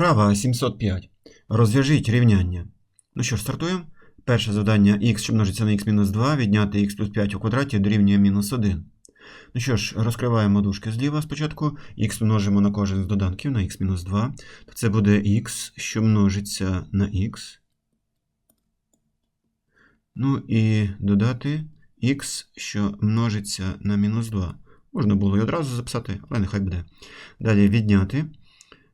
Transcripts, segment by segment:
Вправа 705. Розв'яжіть рівняння. Ну що ж, стартуємо. Перше завдання х, що множиться на х мінус 2, відняти х плюс 5 у квадраті дорівнює мінус 1. Ну що ж, розкриваємо дужки зліва спочатку. х множимо на кожен з доданків на х мінус 2. То це буде х, що множиться на х. Ну і додати х, що множиться на мінус 2. Можна було і одразу записати, але нехай буде. Далі відняти.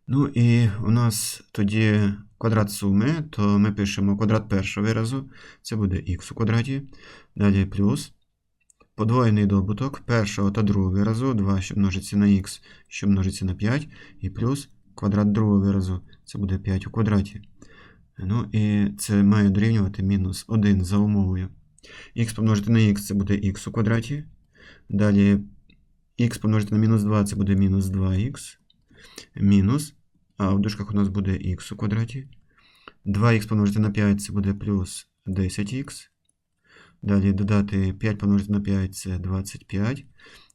Ну і у нас тоді квадрат суми, то ми пишемо квадрат першого виразу, це буде х у квадраті. Далі плюс подвоєний добуток першого та другого виразу, 2, що множиться на х, що множиться на 5, і плюс квадрат другого виразу, це буде 5 у квадраті. Ну і це має дорівнювати мінус 1 за умовою. х помножити на х це буде х у квадраті. Далі х помножити на мінус 2 це буде мінус 2х. Мінус, а в дужках у нас буде х у квадраті. 2х помножити на 5 це буде плюс 10х. Далі додати 5 помножити на 5 це 25.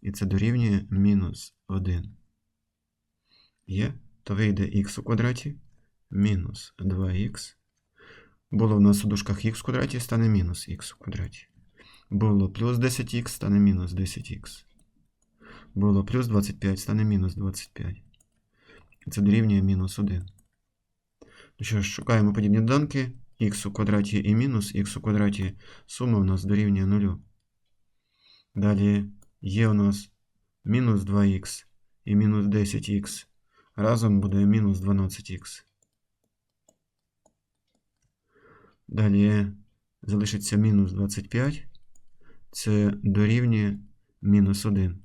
І це дорівнює мінус 1. Є, то вийде х у квадраті мінус 2х. Було в нас у дужках х в квадраті, стане мінус х у квадраті. Було плюс 10х, стане мінус 10х. Було плюс 25, стане мінус 25. Це дорівнює мінус 1. Ну що ж, шукаємо подібні доданки. х у квадраті і мінус х у квадраті. Сума у нас дорівнює 0. Далі є у нас мінус 2х і мінус 10х. Разом буде мінус 12х. Далі залишиться мінус 25. Це дорівнює мінус 1.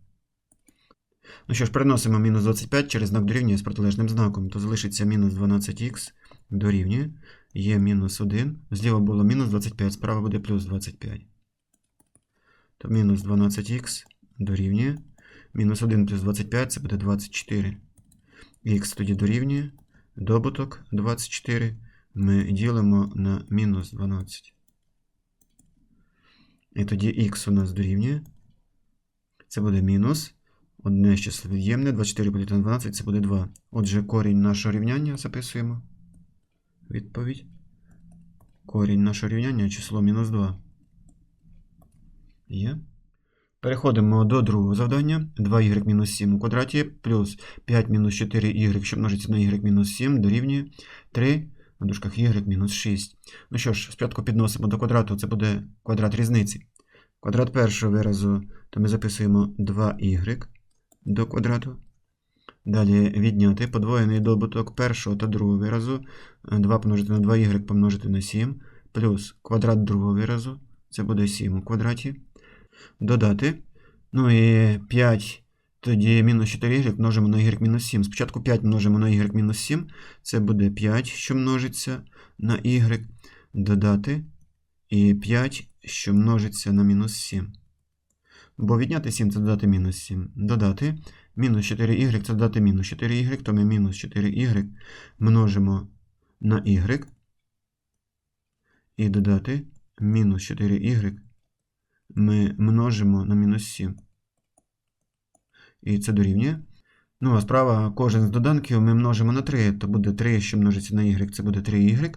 Ну що ж, переносимо мінус 25 через знак дорівнює з протилежним знаком, то залишиться мінус 12х дорівнює. Є мінус 1. Зліва було мінус 25, справа буде плюс 25. То мінус 12х дорівнює. Мінус 1 плюс 25 це буде 24. Х тоді дорівнює. Добуток 24 ми ділимо на мінус 12. І тоді х у нас дорівнює. Це буде мінус. Одне число від'ємне, 24 поділити на 12 це буде 2. Отже, корінь нашого рівняння записуємо. Відповідь. Корінь нашого рівняння число мінус 2. Є. Переходимо до другого завдання. 2y мінус 7 у квадраті плюс 5 мінус 4y, що множиться на y мінус 7, дорівнює 3 на дужках y мінус 6. Ну що ж, спочатку підносимо до квадрату, це буде квадрат різниці. Квадрат першого виразу, то ми записуємо 2y до квадрату. Далі відняти подвоєний добуток першого та другого виразу. 2 помножити на 2y помножити на 7, плюс квадрат другого виразу, це буде 7 у квадраті. Додати. Ну і 5, тоді мінус 4y множимо на y мінус 7. Спочатку 5 множимо на y мінус 7, це буде 5, що множиться на y. Додати. І 5, що множиться на мінус 7. Бо відняти 7 це додати мінус 7. Додати. Мінус 4y це додати мінус 4y, то ми мінус 4y множимо на y. І додати мінус 4y ми множимо на мінус 7. І це дорівнює. Ну, а справа кожен з доданків ми множимо на 3, то буде 3, що множиться на y, це буде 3y.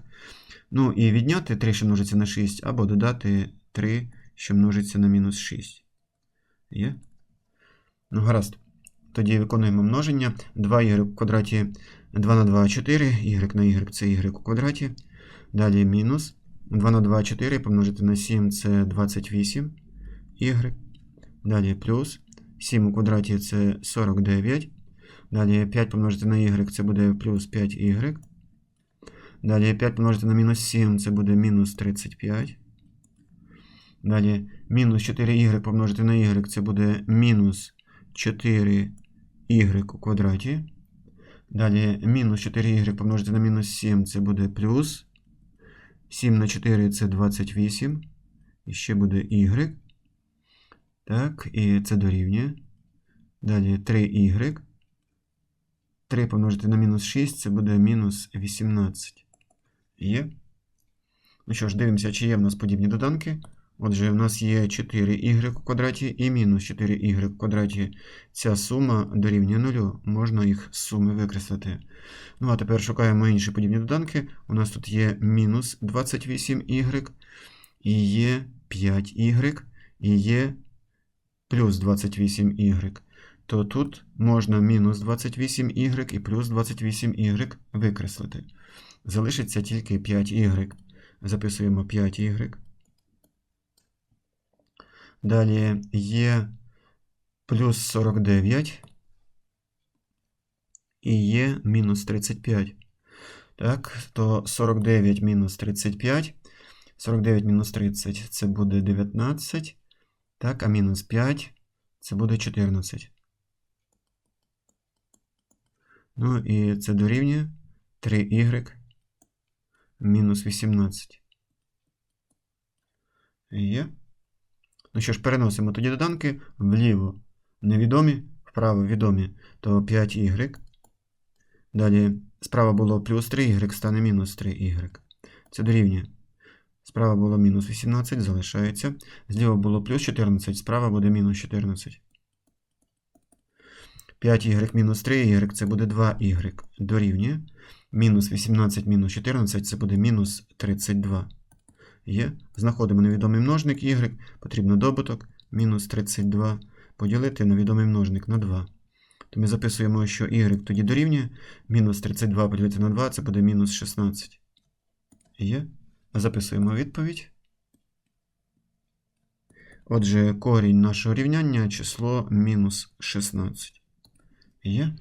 Ну і відняти 3, що множиться на 6, або додати 3, що множиться на мінус 6. Є? Ну, гаразд. Тоді виконуємо множення. 2y в квадраті 2 на 2 4, y на y це y у квадраті. Далі мінус. 2 на 2 4 помножити на 7 це 28 y. Далі плюс. 7 у квадраті це 49. Далі 5 помножити на y це буде плюс 5y. Далі 5 помножити на мінус 7 це буде мінус 35. Далі мінус 4y помножити на y це буде мінус 4y у квадраті. Далі мінус 4y помножити на мінус 7 це буде плюс. 7 на 4 це 28. І ще буде y. Так, і це дорівнює. Далі 3y. 3 помножити на мінус 6 це буде мінус 18. Є. Ну що ж, дивимося, чи є в нас подібні доданки. Отже, у нас є 4y у квадраті і мінус 4y в квадраті. Ця сума дорівнює нулю. Можна їх з суми викреслити. Ну, а тепер шукаємо інші подібні доданки. У нас тут є мінус 28y, і є 5y, і є плюс 28y. То тут можна мінус 28y і плюс 28y викреслити. Залишиться тільки 5y. Записуємо 5y. Далі є плюс 49 і є мінус 35. Так, то 49 мінус 35. 49 мінус 30 це буде 19. Так, а мінус 5 це буде 14. Ну і це дорівнює 3y мінус 18. Є. Ну що ж, переносимо тоді доданки вліво невідомі, вправо відомі, то 5y. Далі справа було плюс 3y, стане мінус 3y. Це дорівнює. Справа було мінус 18, залишається. Зліва було плюс 14, справа буде мінус 14. 5y мінус 3y це буде 2y. Дорівнює. Мінус 18 мінус 14 це буде мінус 32. Є. Знаходимо невідомий множник y, потрібно добуток, мінус 32 поділити на відомий множник на 2. То ми записуємо, що y тоді дорівнює, мінус 32 поділити на 2, це буде мінус 16. Є. Записуємо відповідь. Отже, корінь нашого рівняння число мінус 16. Є.